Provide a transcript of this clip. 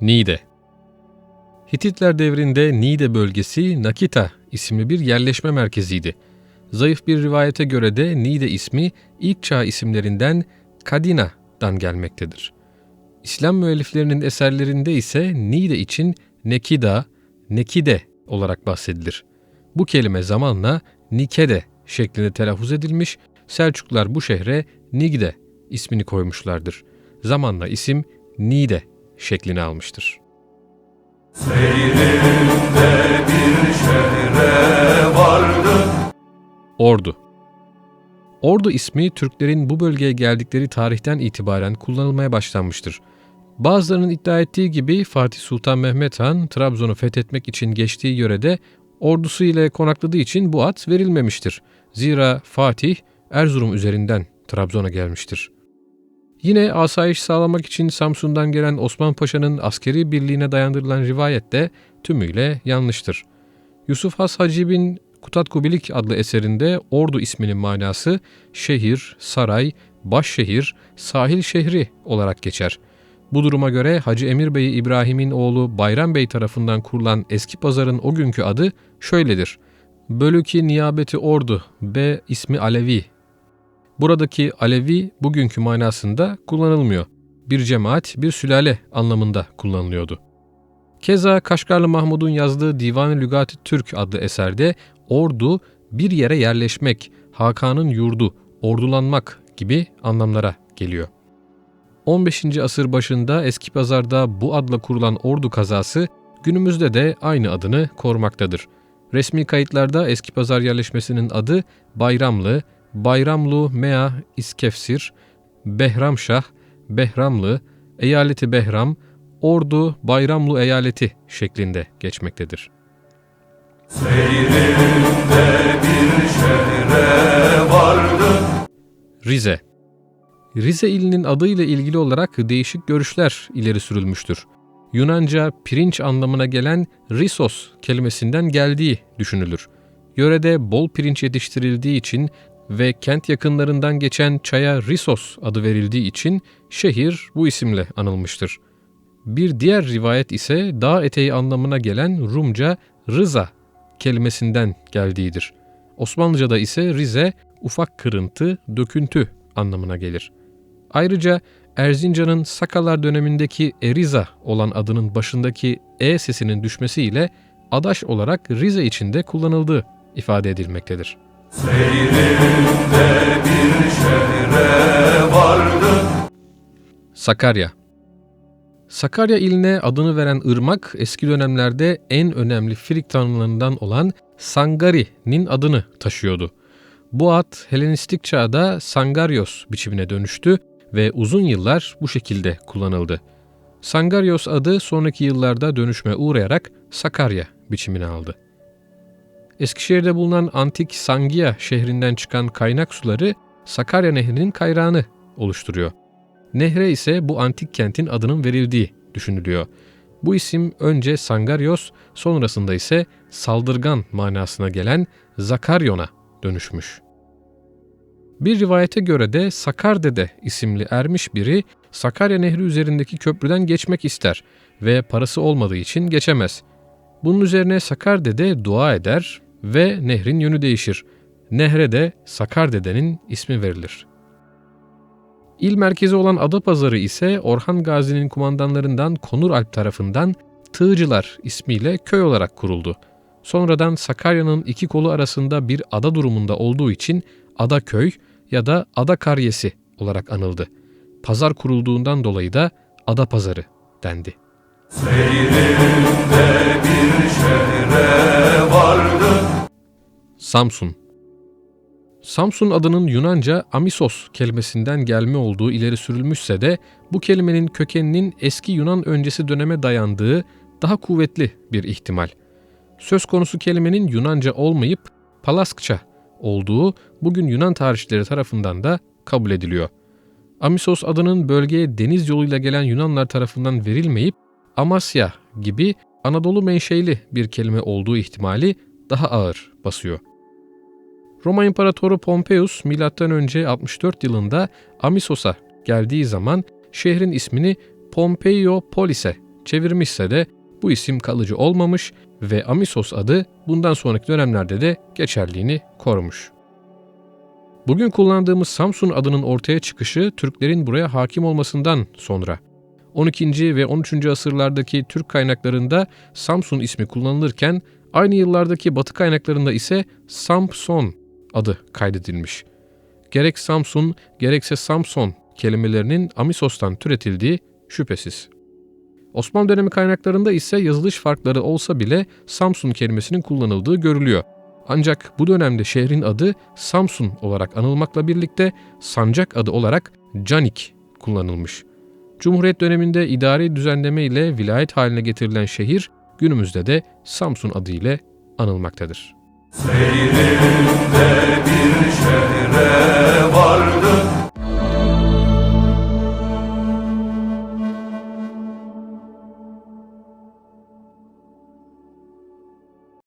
Nide Hititler devrinde Nide bölgesi Nakita isimli bir yerleşme merkeziydi. Zayıf bir rivayete göre de Nide ismi ilk çağ isimlerinden Kadina'dan gelmektedir. İslam müelliflerinin eserlerinde ise Nide için Nekida, Nekide olarak bahsedilir. Bu kelime zamanla Nikede şeklinde telaffuz edilmiş, Selçuklar bu şehre Nigde ismini koymuşlardır. Zamanla isim Nide şeklini almıştır. Ordu Ordu ismi Türklerin bu bölgeye geldikleri tarihten itibaren kullanılmaya başlanmıştır. Bazılarının iddia ettiği gibi Fatih Sultan Mehmet Han Trabzon'u fethetmek için geçtiği yörede ordusu ile konakladığı için bu ad verilmemiştir. Zira Fatih Erzurum üzerinden Trabzon'a gelmiştir. Yine asayiş sağlamak için Samsun'dan gelen Osman Paşa'nın askeri birliğine dayandırılan rivayet de tümüyle yanlıştır. Yusuf Has Hacib'in Kutat Kubilik adlı eserinde Ordu isminin manası şehir, saray, başşehir, sahil şehri olarak geçer. Bu duruma göre Hacı Emir Bey İbrahim'in oğlu Bayram Bey tarafından kurulan eski pazarın o günkü adı şöyledir. Bölüki niyabeti ordu, B ismi Alevi. Buradaki Alevi bugünkü manasında kullanılmıyor. Bir cemaat, bir sülale anlamında kullanılıyordu. Keza Kaşgarlı Mahmud'un yazdığı Divan-ı Lügat-ı Türk adlı eserde ordu bir yere yerleşmek, Hakan'ın yurdu, ordulanmak gibi anlamlara geliyor. 15. asır başında Eski Pazar'da bu adla kurulan ordu kazası günümüzde de aynı adını korumaktadır. Resmi kayıtlarda Eski Pazar yerleşmesinin adı Bayramlı, Bayramlu Mea İskefsir, Behramşah, Behramlı, Eyaleti Behram, Ordu Bayramlu Eyaleti şeklinde geçmektedir. Rize Rize ilinin adıyla ilgili olarak değişik görüşler ileri sürülmüştür. Yunanca pirinç anlamına gelen risos kelimesinden geldiği düşünülür. Yörede bol pirinç yetiştirildiği için ve kent yakınlarından geçen çaya Risos adı verildiği için şehir bu isimle anılmıştır. Bir diğer rivayet ise dağ eteği anlamına gelen Rumca Rıza kelimesinden geldiğidir. Osmanlıca'da ise Rize ufak kırıntı, döküntü anlamına gelir. Ayrıca Erzincan'ın Sakalar dönemindeki Eriza olan adının başındaki E sesinin düşmesiyle adaş olarak Rize içinde kullanıldığı ifade edilmektedir. Seyrimde bir şehre vardım. Sakarya Sakarya iline adını veren ırmak eski dönemlerde en önemli Frig tanrılarından olan Sangari'nin adını taşıyordu. Bu ad Helenistik çağda Sangarios biçimine dönüştü ve uzun yıllar bu şekilde kullanıldı. Sangarios adı sonraki yıllarda dönüşme uğrayarak Sakarya biçimini aldı. Eskişehir'de bulunan antik Sangia şehrinden çıkan kaynak suları Sakarya Nehri'nin kayrağını oluşturuyor. Nehre ise bu antik kentin adının verildiği düşünülüyor. Bu isim önce Sangarios, sonrasında ise saldırgan manasına gelen Zakaryon'a dönüşmüş. Bir rivayete göre de Sakardede isimli ermiş biri Sakarya Nehri üzerindeki köprüden geçmek ister ve parası olmadığı için geçemez. Bunun üzerine Sakardede dua eder ve nehrin yönü değişir. Nehre de Sakardede'nin ismi verilir. İl merkezi olan Adapazarı ise Orhan Gazi'nin kumandanlarından Konur Alp tarafından Tığcılar ismiyle köy olarak kuruldu. Sonradan Sakarya'nın iki kolu arasında bir ada durumunda olduğu için Adaköy ya da Ada Karyesi olarak anıldı. Pazar kurulduğundan dolayı da Ada Pazarı dendi. Seyrimde bir vardım. Samsun Samsun adının Yunanca Amisos kelimesinden gelme olduğu ileri sürülmüşse de bu kelimenin kökeninin eski Yunan öncesi döneme dayandığı daha kuvvetli bir ihtimal. Söz konusu kelimenin Yunanca olmayıp Palaskça olduğu bugün Yunan tarihçileri tarafından da kabul ediliyor. Amisos adının bölgeye deniz yoluyla gelen Yunanlar tarafından verilmeyip Amasya gibi Anadolu menşeli bir kelime olduğu ihtimali daha ağır basıyor. Roma İmparatoru Pompeius M.Ö. 64 yılında Amisos'a geldiği zaman şehrin ismini Pompeiopolis'e çevirmişse de bu isim kalıcı olmamış ve Amisos adı bundan sonraki dönemlerde de geçerliğini korumuş. Bugün kullandığımız Samsun adının ortaya çıkışı Türklerin buraya hakim olmasından sonra. 12. ve 13. asırlardaki Türk kaynaklarında Samsun ismi kullanılırken aynı yıllardaki Batı kaynaklarında ise Samson adı kaydedilmiş. Gerek Samsun gerekse Samson kelimelerinin Amisos'tan türetildiği şüphesiz. Osmanlı dönemi kaynaklarında ise yazılış farkları olsa bile Samsun kelimesinin kullanıldığı görülüyor. Ancak bu dönemde şehrin adı Samsun olarak anılmakla birlikte sancak adı olarak Canik kullanılmış. Cumhuriyet döneminde idari düzenleme ile vilayet haline getirilen şehir günümüzde de Samsun adı ile anılmaktadır. Seyrimde bir